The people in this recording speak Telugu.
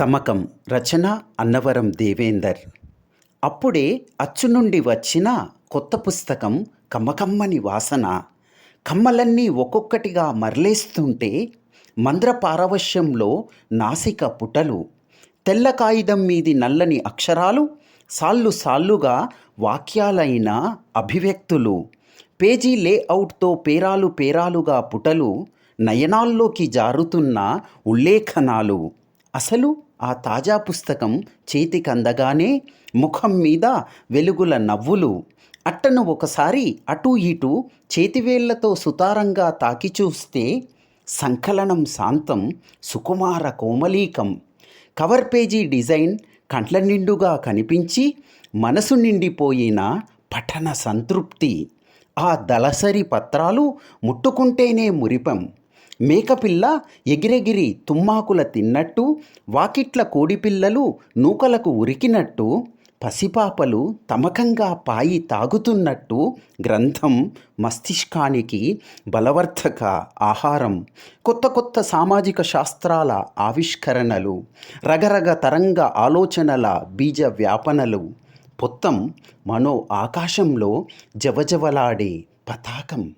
తమకం రచన అన్నవరం దేవేందర్. అప్పుడే అచ్చు నుండి వచ్చిన కొత్త పుస్తకం కమ్మకమ్మని వాసన. కమ్మలన్నీ ఒక్కొక్కటిగా మరలేస్తుంటే మంద్ర పారవశ్యంలో నాసిక పుటలు. తెల్ల కాగితం మీది నల్లని అక్షరాలు సాళ్ళు సాళ్ళుగా వాక్యాలైన అభివ్యక్తులు. పేజీ లేఅవుట్తో పేరాలు పేరాలుగా పుటలు నయనాల్లోకి జారుతున్న ఉల్లేఖనాలు. అసలు ఆ తాజా పుస్తకం చేతికి అందగానే ముఖం మీద వెలుగుల నవ్వులు. అట్టను ఒకసారి అటూ ఇటూ చేతివేళ్ళతో సుతారంగా తాకి చూస్తే సంకలనం శాంతం సుకుమార కోమలీకం. కవర్ పేజీ డిజైన్ కండ్ల నిండుగా కనిపించి మనసు నిండిపోయిన పఠన సంతృప్తి. ఆ దళసరి పత్రాలు ముట్టుకుంటేనే మురిపం. మేకపిల్ల ఎగిరెగిరి తుమ్మాకుల తిన్నట్టు వాకిట్ల కోడిపిల్లలు నూకలకు ఉరికినట్టు పసిపాపలు తమకంగా పాయి తాగుతున్నట్టు గ్రంథం మస్తిష్కానికి బలవర్ధక ఆహారం. కొత్త కొత్త సామాజిక శాస్త్రాల ఆవిష్కరణలు రగరగ తరంగ ఆలోచనల బీజ వ్యాపనలు పొత్తం మనో ఆకాశంలో జవజవలాడే పతాకం.